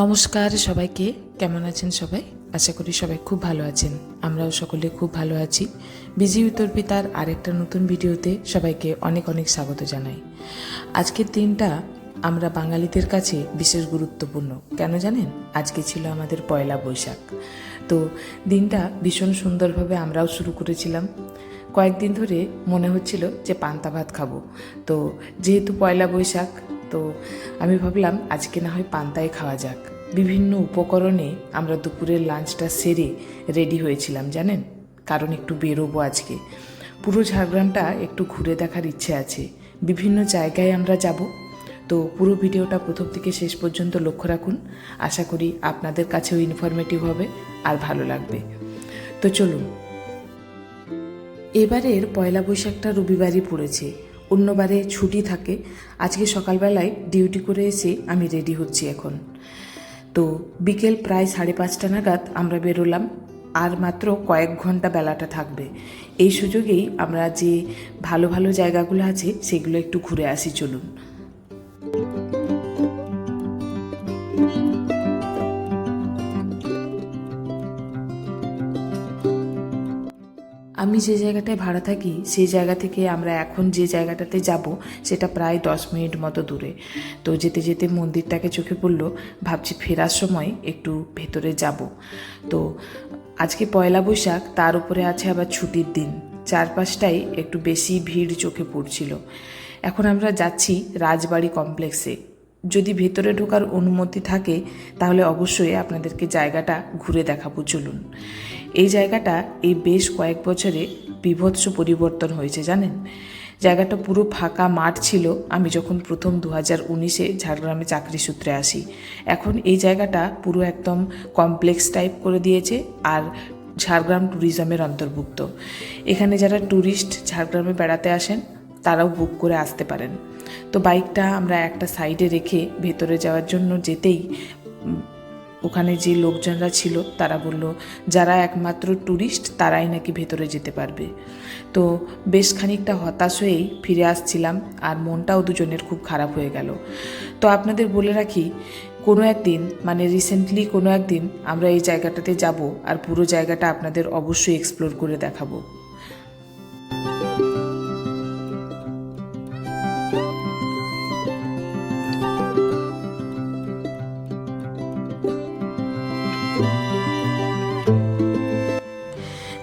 নমস্কার সবাইকে। কেমন আছেন সবাই? আশা করি সবাই খুব ভালো আছেন। আমরাও সকলে খুব ভালো আছি। বিজি উত্তর পিতার আরেকটা নতুন ভিডিওতে সবাইকে অনেক অনেক স্বাগত জানাই। আজকের দিনটা আমরা বাঙালিদের কাছে বিশেষ গুরুত্বপূর্ণ। কেন জানেন? আজকে ছিল আমাদের পয়লা বৈশাখ। তো দিনটা ভীষণ সুন্দরভাবে আমরাও শুরু করেছিলাম। কয়েকদিন ধরে মনে হচ্ছিল যে পান্তা ভাত খাব। তো যেহেতু পয়লা বৈশাখ, তো আমি ভাবলাম আজকে না হয় পান্তায় খাওয়া যাক। বিভিন্ন উপকরণে আমরা দুপুরের লাঞ্চটা সেরে রেডি হয়েছিলাম, জানেন? কারণ একটু বেরোবো আজকে। পুরো ঝাড়গ্রামটা একটু ঘুরে দেখার ইচ্ছে আছে। বিভিন্ন জায়গায় আমরা যাব। তো পুরো ভিডিওটা প্রথম থেকে শেষ পর্যন্ত লক্ষ্য রাখুন। আশা করি আপনাদের কাছেও ইনফরমেটিভ হবে আর ভালো লাগবে। তো চলুন। এবারের পয়লা বৈশাখটা রবিবারই পড়েছে। অন্যবারে ছুটি থাকে। আজকে সকালবেলায় ডিউটি করে এসে আমি রেডি হচ্ছি এখন। তো বিকেল প্রায় সাড়ে পাঁচটা নাগাদ আমরা বেরোলাম। আর মাত্র কয়েক ঘণ্টা বেলাটা থাকবে। এই সুযোগেই আমরা যে ভালো ভালো জায়গাগুলো আছে, সেগুলো একটু ঘুরে আসি, চলুন। যে জায়গাটায় ভাড়া থাকি, সেই জায়গা থেকে আমরা এখন যে জায়গাটাতে যাব, সেটা প্রায় দশ মিনিট মতো দূরে। তো যেতে যেতে মন্দিরটাকে চোখে পড়ল, ভাবছি ফেরার সময় একটু ভেতরে যাব। তো আজকে পয়লা বৈশাখ, তার উপরে আছে আবার ছুটির দিন। চারপাশটাই একটু বেশি ভিড় চোখে পড়ছিল। এখন আমরা যাচ্ছি রাজবাড়ি কমপ্লেক্সে। যদি ভেতরে ঢোকার অনুমতি থাকে, তাহলে অবশ্যই আপনাদেরকে জায়গাটা ঘুরে দেখাবো, চলুন। এই জায়গাটা এই বেশ কয়েক বছরে বিভৎস পরিবর্তন হয়েছে, জানেন? জায়গাটা পুরো ফাঁকা মাঠ ছিল। আমি যখন প্রথম দু হাজার উনিশে ঝাড়গ্রামে চাকরি সূত্রে আসি, এখন এই জায়গাটা পুরো একদম কমপ্লেক্স টাইপ করে দিয়েছে আর ঝাড়গ্রাম ট্যুরিজমের অন্তর্ভুক্ত। এখানে যারা ট্যুরিস্ট ঝাড়গ্রামে বেড়াতে আসেন, তারাও বুক করে আসতে পারেন। তো বাইকটা আমরা একটা সাইডে রেখে ভেতরে যাওয়ার জন্য যেতেই ওখানে যে লোকজনরা ছিল, তারা বলল, যারা একমাত্র ট্যুরিস্ট তারাই নাকি ভেতরে যেতে পারবে। তো বেশ খানিকটা হতাশ হয়েই ফিরে আসছিলাম আর মনটাও দুজনের খুব খারাপ হয়ে গেল। তো আপনাদের বলে রাখি, কোনো একদিন মানে রিসেন্টলি কোনো একদিন আমরা এই জায়গাটাতে যাব আর পুরো জায়গাটা আপনাদের অবশ্যই এক্সপ্লোর করে দেখাবো।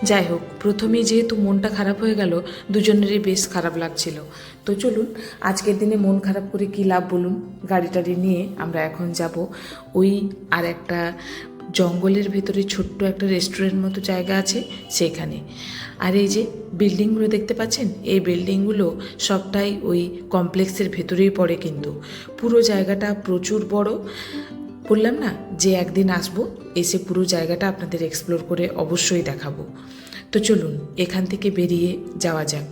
যাই হোক, প্রথমেই যেহেতু মনটা খারাপ হয়ে গেল, দুজনেরই বেশ খারাপ লাগছিল। তো চলুন, আজকের দিনে মন খারাপ করে কী লাভ বলুন? গাড়ি টাড়ি নিয়ে আমরা এখন যাব ওই আর একটা জঙ্গলের ভেতরে ছোট্ট একটা রেস্টুরেন্ট মতো জায়গা আছে সেখানে। আর এই যে বিল্ডিংগুলো দেখতে পাচ্ছেন? এই বিল্ডিংগুলো সবটাই ওই কমপ্লেক্সের ভেতরেই পড়ে কিন্তু। পুরো জায়গাটা প্রচুর বড়। বললাম না যে একদিন আসব, এসে পুরো জায়গাটা আপনাদের এক্সপ্লোর করে অবশ্যই দেখাবো। তো চলুন, এখান থেকে বেরিয়ে যাওয়া যাক।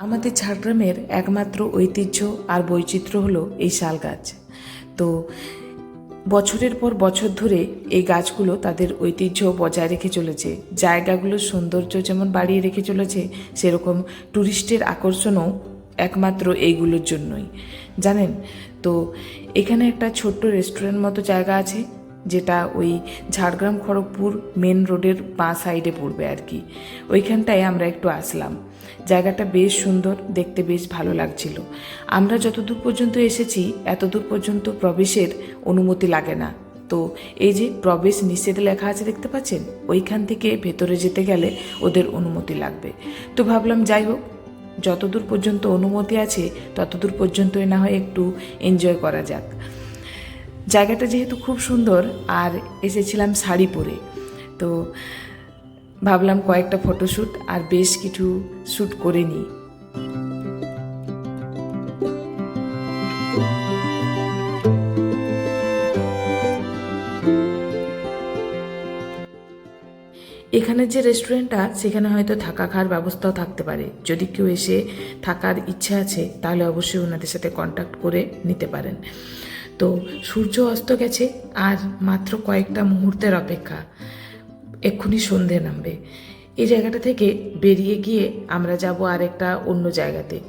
আমাদের ঝাড়গ্রামের একমাত্র ঐতিহ্য আর বৈচিত্র্য হলো এই শাল গাছ। তো বছরের পর বছর ধরে এই গাছগুলো তাদের ঐতিহ্য বজায় রেখে চলেছে। জায়গাগুলোর সৌন্দর্য যেমন বাড়িয়ে রেখে চলেছে, সেরকম ট্যুরিস্টের আকর্ষণও একমাত্র এইগুলোর জন্যই। জানেন? তো এখানে একটা ছোট্ট রেস্টুরেন্ট মতো জায়গা আছে, যেটা ওই ঝাড়গ্রাম খড়গপুর মেন রোডের বাঁ সাইডে পড়বে আর কি। ওইখানটায় আমরা একটু আসলাম। জায়গাটা বেশ সুন্দর, দেখতে বেশ ভালো লাগছিল। আমরা যতদূর পর্যন্ত এসেছি, এতদূর পর্যন্ত প্রবেশের অনুমতি লাগে না। তো এই যে প্রবেশ নিষেধ লেখা আছে দেখতে পাচ্ছেন? ওইখান থেকে ভেতরে যেতে গেলে ওদের অনুমতি লাগবে। তো ভাবলাম যাই হোক, যতদূর পর্যন্ত অনুমতি আছে, ততদূর পর্যন্তই না হয় একটু এনজয় করা যাক। জায়গাটা যেহেতু খুব সুন্দর, আর এসেছিলাম শাড়ি পরে তো ভাবলাম কয়েকটা ফটোশ্যুট আর বেশ কিছু শ্যুট করে নিই। এখানে যে রেস্টুরেন্টটা সেখানে হয়তো থাকা খাওয়ার ব্যবস্থাও থাকতে পারে। যদি কেউ এসে থাকার ইচ্ছা আছে, তাহলে অবশ্যই ওনাদের সাথে কন্ট্যাক্ট করে নিতে পারেন। তো সূর্য অস্ত গেছে, আর মাত্র কয়েকটা মুহূর্তের অপেক্ষা। এক্ষুনি সন্ধে নামবে। এই জায়গাটা থেকে বেরিয়ে গিয়ে আমরা যাব আর একটা অন্য জায়গাতে।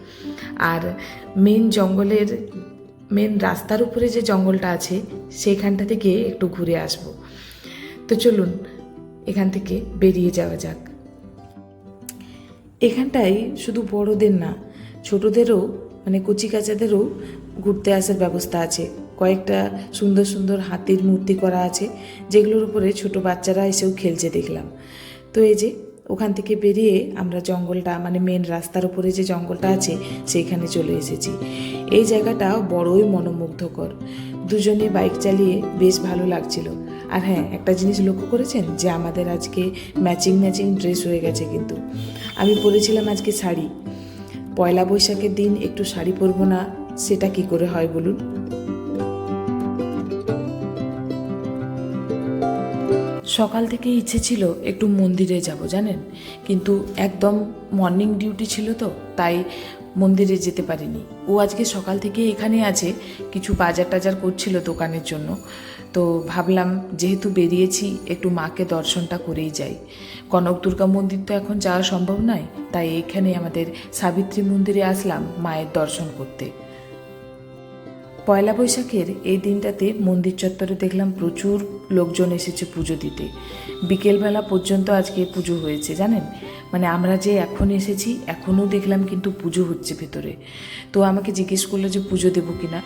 আর মেন জঙ্গলের মেন রাস্তার উপরে যে জঙ্গলটা আছে সেইখানটা থেকে একটু ঘুরে আসব। তো চলুন, এখান থেকে বেরিয়ে যাওয়া যাক। এখানটায় শুধু বড়দের না, ছোটদেরও মানে কচি কাচাদেরও ঘুরতে আসার ব্যবস্থা আছে। কয়েকটা সুন্দর সুন্দর হাতির মূর্তি করা আছে, যেগুলোর উপরে ছোট বাচ্চারা এসেও খেলছে দেখলাম। তো এই যে ওখান থেকে বেরিয়ে আমরা জঙ্গলটা মানে মেন রাস্তার উপরে যে জঙ্গলটা আছে, সেইখানে চলে এসেছি। এই জায়গাটা বড়ই মনোমুগ্ধকর। দুজনে বাইক চালিয়ে বেশ ভালো লাগছিল। আর হ্যাঁ একটা জিনিস লক্ষ্য করেছেন? যে আমাদের আজকে ম্যাচিং ম্যাচিং ড্রেস হয়ে গেছে কিন্তু। আমি পরেছিলাম আজকে শাড়ি। পয়লা বৈশাখের দিন একটু শাড়ি পরবো না, সেটা কি করে হয় বলুন? সকাল থেকে ইচ্ছে ছিল একটু মন্দিরে যাব, জানেন? কিন্তু একদম মর্নিং ডিউটি ছিল তো, তাই মন্দিরে যেতে পারিনি। ও আজকে সকাল থেকে এখানে আছে, কিছু বাজার টাজার করছিল দোকানের জন্য। তো ভাবলাম যেহেতু বেরিয়েছি, একটু মাকে দর্শনটা করেই যাই। কনক দুর্গা মন্দির তো এখন যাওয়া সম্ভব নয়, তাই এখানে আমাদের সাবিত্রী মন্দিরে আসলাম মায়ের দর্শন করতে। পয়লা বৈশাখের এই দিনটাতে মন্দির চত্বরে দেখলাম প্রচুর লোকজন এসেছে পুজো দিতে। বিকেলবেলা পর্যন্ত আজকে পুজো হয়েছে, জানেন? মানে আমরা যে এখন এসেছি, এখনও দেখলাম কিন্তু পুজো হচ্ছে ভেতরে। তো আমাকে জিজ্ঞেস করল যে পুজো দেবো কি না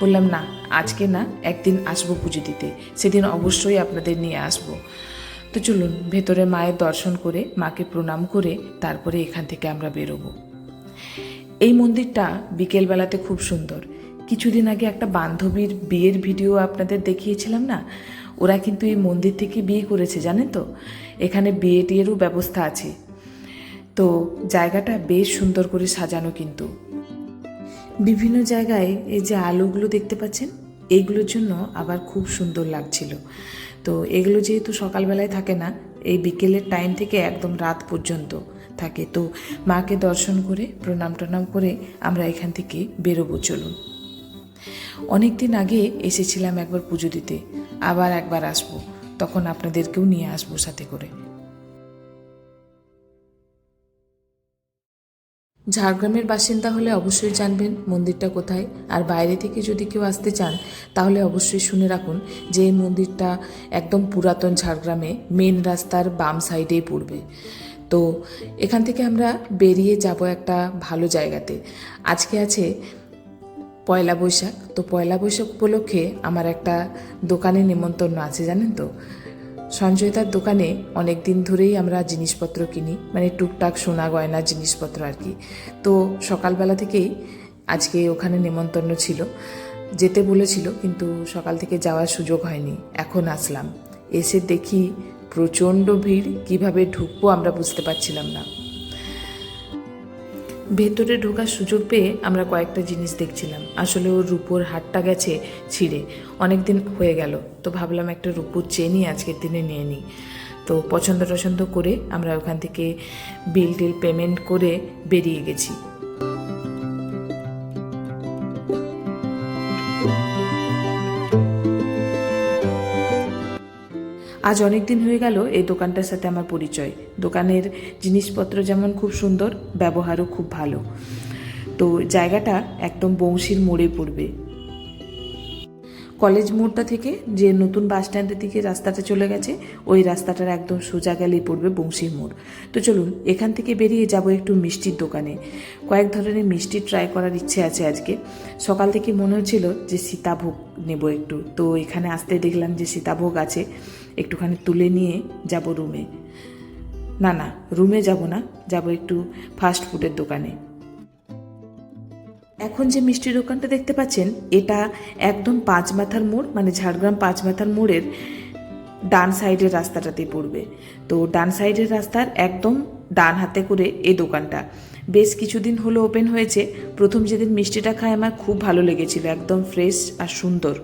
বললাম, না, আজকে না, একদিন আসব পুজো দিতে। সেদিন অবশ্যই আপনাদের নিয়ে আসব। তো চলুন, ভেতরে মায়ের দর্শন করে, মাকে প্রণাম করে, তারপরে এখান থেকে আমরা বেরোবো। এই মন্দিরটা বিকেলবেলাতে খুব সুন্দর। কিছুদিন আগে একটা বান্ধবীর বিয়ের ভিডিও আপনাদের দেখিয়েছিলাম না? ওরা কিন্তু এই মন্দির থেকে বিয়ে করেছে, জানেন তো? এখানে বিয়ে টিয়েরও ব্যবস্থা আছে। তো জায়গাটা বেশ সুন্দর করে সাজানো কিন্তু। বিভিন্ন জায়গায় এই যে আলোগুলো দেখতে পাচ্ছেন এইগুলোর জন্য আবার খুব সুন্দর লাগছিল। তো এগুলো যেহেতু সকালবেলায় থাকে না, এই বিকেলের টাইম থেকে একদম রাত পর্যন্ত থাকে। তো মাকে দর্শন করে প্রণাম টনাম করে আমরা এখান থেকে বেরোবো, চলুন। অনেক দিন আগে এসেছিলাম একবার পুজো দিতে, আবার একবার আসব, তখন আপনাদেরকেও নিয়ে আসব সাথে করে। ঝাড়গ্রামের বাসিন্দা হলে অবশ্যই জানবেন মন্দিরটা কোথায়, আর বাইরে থেকে যদি কেউ আসতে চান, তাহলে অবশ্যই শুনে রাখুন যে এই মন্দিরটা একদম পুরাতন ঝাড়গ্রামে মেন রাস্তার বাম সাইডেই পড়বে। তো এখান থেকে আমরা বেরিয়ে যাব একটা ভালো জায়গাতে। আজকে আছে পয়লা বৈশাখ। তো পয়লা বৈশাখ উপলক্ষে আমার একটা দোকানে নেমন্তন্ন আছে, জানেন তো? সঞ্জয়তার দোকানে অনেক দিন ধরেই আমরা জিনিসপত্র কিনি মানে টুকটাক সোনা গয়না জিনিসপত্র আর কি। তো সকালবেলা থেকেই আজকে ওখানে নেমন্তন্ন ছিল। যেতে বলেছিল, কিন্তু সকাল থেকে যাওয়ার সুযোগ হয়নি। এখন আসলাম। এসে দেখি প্রচণ্ড ভিড়, কীভাবে ঢুকবো আমরা বুঝতে পারছিলাম না। ভেতরে ঢোকার সুযোগ পেয়ে আমরা কয়েকটা জিনিস দেখছিলাম। আসলে ওর রূপোর হাটটা গেছে ছিঁড়ে। অনেক দিন হয়ে গেল, তো ভাবলাম একটা রূপোর চেনই আজকের দিনে নিয়ে নিই। তো পছন্দ টছন্দ করে আমরা ওখান থেকে বিল টিল পেমেন্ট করে বেরিয়ে গেছি। আজ অনেক দিন হয়ে গেল এই দোকানটার সাথে আমার পরিচয়। দোকানের জিনিসপত্র যেমন খুব সুন্দর, ব্যবহারও খুব ভালো। তো জায়গাটা একদম বংশীর মোড়ে পড়বে। কলেজ মোড়টা থেকে যে নতুন বাস স্ট্যান্ডের দিকে রাস্তাটা চলে গেছে, ওই রাস্তাটার একদম সোজা গেলেই পড়বে বংশীর মোড়। তো চলুন, এখান থেকে বেরিয়ে যাব একটু মিষ্টির দোকানে। কয়েক ধরনের মিষ্টি ট্রাই করার ইচ্ছে আছে আজকে। সকাল থেকে মনে হচ্ছিল যে সীতাভোগ নেব একটু। তো এখানে আসতে দেখলাম যে সীতাভোগ আছে, একটুখানি তুলে নিয়ে যাব রুমে। না না, রুমে যাব না, যাব একটু ফাস্ট ফুডের দোকানে। এখন যে মিষ্টির দোকানটা দেখতে পাচ্ছেন, এটা একদম পাঁচ মাথার মোড় মানে ঝাড়গ্রাম পাঁচ মাথার মোড়ের ডান সাইডের রাস্তাটাতেই পড়বে। তো ডান সাইডের রাস্তার একদম ডান হাতে করে এই দোকানটা। বেশ কিছুদিন হলো ওপেন হয়েছে। প্রথম যেদিন মিষ্টিটা খায় আমার খুব ভালো লেগেছিল, একদম ফ্রেশ আর সুন্দর।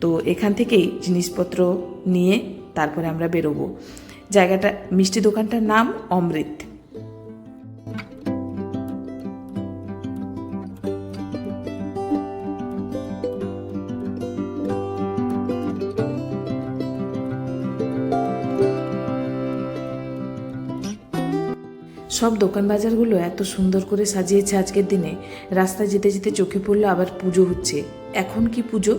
তো এখান থেকেই জিনিসপত্র নিয়ে তারপরে আমরা বেরোবো। জায়গাটা, মিষ্টি দোকানটার নাম অমৃত। সব দোকান বাজারগুলো এত সুন্দর করে সাজিয়েছে আজকের দিনে। রাস্তায় যেতে যেতে চোখে পড়ল আবার পুজো হচ্ছে। এখন কি পুজো?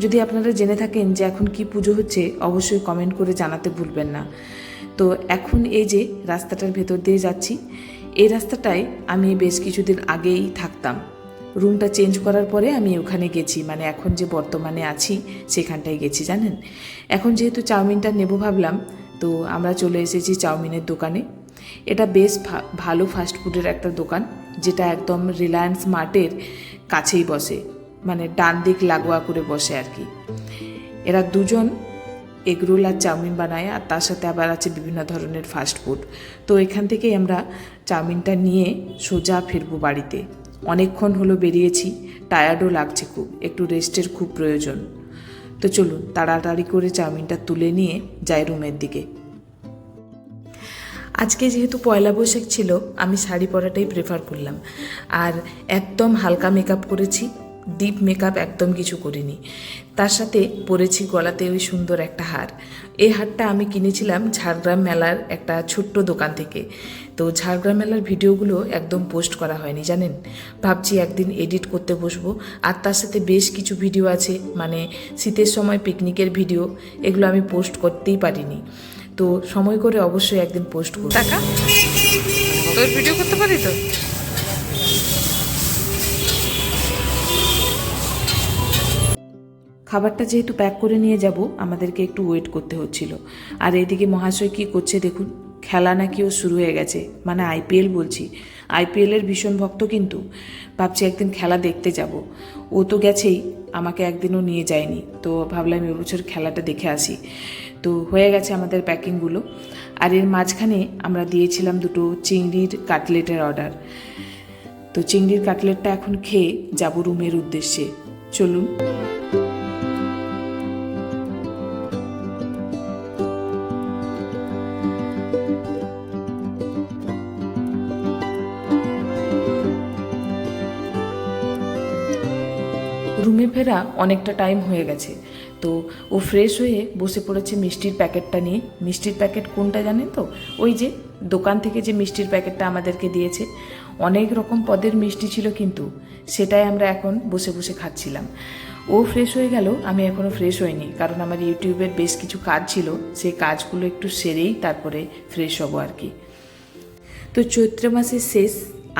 যদি আপনারা জেনে থাকেন যে এখন কি পুজো হচ্ছে, অবশ্যই কমেন্ট করে জানাতে ভুলবেন না। তো এখন এই যে রাস্তাটার ভেতর দিয়ে যাচ্ছি, এই রাস্তাটায় আমি বেশ কিছুদিন আগেই থাকতাম। রুমটা চেঞ্জ করার পরে আমি ওখানে গেছি মানে এখন যে বর্তমানে আছি, সেখানটায় গেছি, জানেন? এখন যেহেতু চাউমিনটা নেব ভাবলাম, তো আমরা চলে এসেছি চাউমিনের দোকানে। এটা বেশ ভালো ফাস্টফুডের একটা দোকান, যেটা একদম রিলায়েন্স মার্টের কাছেই বসে মানে ডান দিক লাগোয়া করে বসে আর কি। এরা দুজন এগরোল আর চাউমিন বানায়, আর তার সাথে আবার আছে বিভিন্ন ধরনের ফাস্টফুড তো এখান থেকেই আমরা চাউমিনটা নিয়ে সোজা ফিরবো বাড়িতে। অনেকক্ষণ হলো বেরিয়েছি টায়ার্ডও লাগছে খুব, একটু রেস্টের খুব প্রয়োজন। তো চলুন, তাড়াতাড়ি করে চাউমিনটা তুলে নিয়ে যাই রুমের দিকে। আজকে যেহেতু পয়লা বৈশাখ ছিল, আমি শাড়ি পরাটাই প্রেফার করলাম। আর একদম হালকা মেকআপ করেছি ডিপ মেকআপ একদম কিছু করিনি। তার সাথে পরেছি গলাতে ওই সুন্দর একটা হার। এই হারটা আমি কিনেছিলাম ঝাড়গ্রাম মেলার একটা ছোট্ট দোকান থেকে। তো ঝাড়গ্রাম মেলার ভিডিওগুলো একদম পোস্ট করা হয়নি, জানেন? ভাবছি একদিন এডিট করতে বসবো। আর তার সাথে বেশ কিছু ভিডিও আছে মানে শীতের সময় পিকনিকের ভিডিও এগুলো আমি পোস্ট করতেই পারিনি। তো সময় করে অবশ্যই একদিন পোস্ট করব। টাকা? তোর ভিডিও করতে পারি তো? খাবারটা যেহেতু প্যাক করে নিয়ে যাব আমাদেরকে একটু ওয়েট করতে হচ্ছিল। আর এইদিকে মহাশয় কি করছে দেখুন খেলা নাকি ও শুরু হয়ে গেছে মানে আইপিএল বলছি। আইপিএলের ভীষণ ভক্ত কিন্তু। ভাবছি একদিন খেলা দেখতে যাব। ও তো গেছেই আমাকে একদিনও নিয়ে যায়নি। তো ভাবলাম এবছর খেলাটা দেখে আসি। তো হয়ে গেছে আমাদের প্যাকিংগুলো। আর এর মাঝখানে আমরা দিয়েছিলাম দুটো চিংড়ির কাটলেটের অর্ডার। তো চিংড়ির কাটলেটটা এখন খেয়ে যাব রুমের উদ্দেশ্যে। চলুন। রুমে ফেরা অনেকটা টাইম হয়ে গেছে। তো ও ফ্রেশ হয়ে বসে পড়েছে মিষ্টির প্যাকেটটা নিয়ে। মিষ্টির প্যাকেট কোনটা জানেন তো? ওই যে দোকান থেকে যে মিষ্টির প্যাকেটটা আমাদেরকে দিয়েছে। অনেক রকম পদের মিষ্টি ছিল কিন্তু, সেটাই আমরা এখন বসে বসে খাচ্ছিলাম। ও ফ্রেশ হয়ে গেল, আমি এখনও ফ্রেশ হইনি, কারণ আমার ইউটিউবের বেশ কিছু কাজ ছিল, সেই কাজগুলো একটু সেরেই তারপরে ফ্রেশ হব আর কি। তো চৈত্র মাসের শেষ,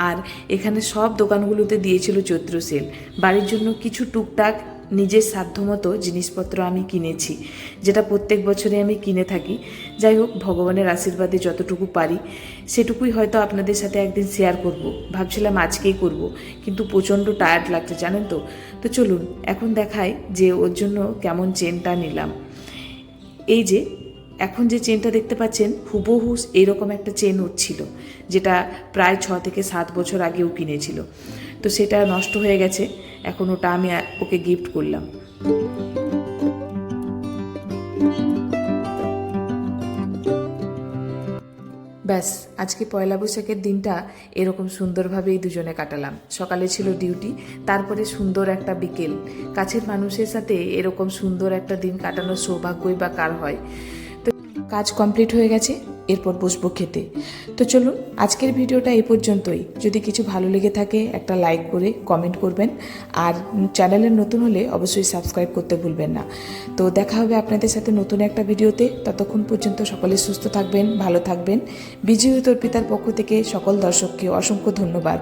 আর এখানে সব দোকানগুলোতে দিয়েছিল চৈত্র সেল। বাড়ির জন্য কিছু টুকটাক নিজের সাধ্যমতো জিনিসপত্র আমি কিনেছি, যেটা প্রত্যেক বছরে আমি কিনে থাকি। যাই হোক, ভগবানের আশীর্বাদে যতটুকু পারি, সেটুকুই হয়তো আপনাদের সাথে একদিন শেয়ার করব। ভাবছিলাম আজকেই করব, কিন্তু প্রচণ্ড টায়ার্ড লাগছে, জানেন তো? তো চলুন, এখন দেখায় যে ওর জন্য কেমন চেনটা নিলাম। এই যে, এখন যে চেনটা দেখতে পাচ্ছেন, হুবহু এরকম একটা চেন ওর ছিল, যেটা প্রায় ছ থেকে সাত বছর আগেও কিনেছিল। তো সেটা নষ্ট হয়ে গেছে। এখন ওটা আমি ওকে গিফট করলাম। ব্যাস, আজকে পয়লা বৈশাখের দিনটা এরকম সুন্দরভাবেই দুজনে কাটালাম। সকালে ছিল ডিউটি, তারপরে সুন্দর একটা বিকেল। কাছের মানুষের সাথে এরকম সুন্দর একটা দিন কাটানোর সৌভাগ্যই বা কার হয়? তো কাজ কমপ্লিট হয়ে গেছে? এরপর বসবো খেতে। তো চলুন, আজকের ভিডিওটা এ পর্যন্তই। যদি কিছু ভালো লেগে থাকে, একটা লাইক করে কমেন্ট করবেন। আর চ্যানেলের নতুন হলে অবশ্যই সাবস্ক্রাইব করতে ভুলবেন না। তো দেখা হবে আপনাদের সাথে নতুন একটা ভিডিওতে। ততক্ষণ পর্যন্ত সকলে সুস্থ থাকবেন, ভালো থাকবেন। বিজয়ী তর্পিতার পিতার পক্ষ থেকে সকল দর্শককে অসংখ্য ধন্যবাদ।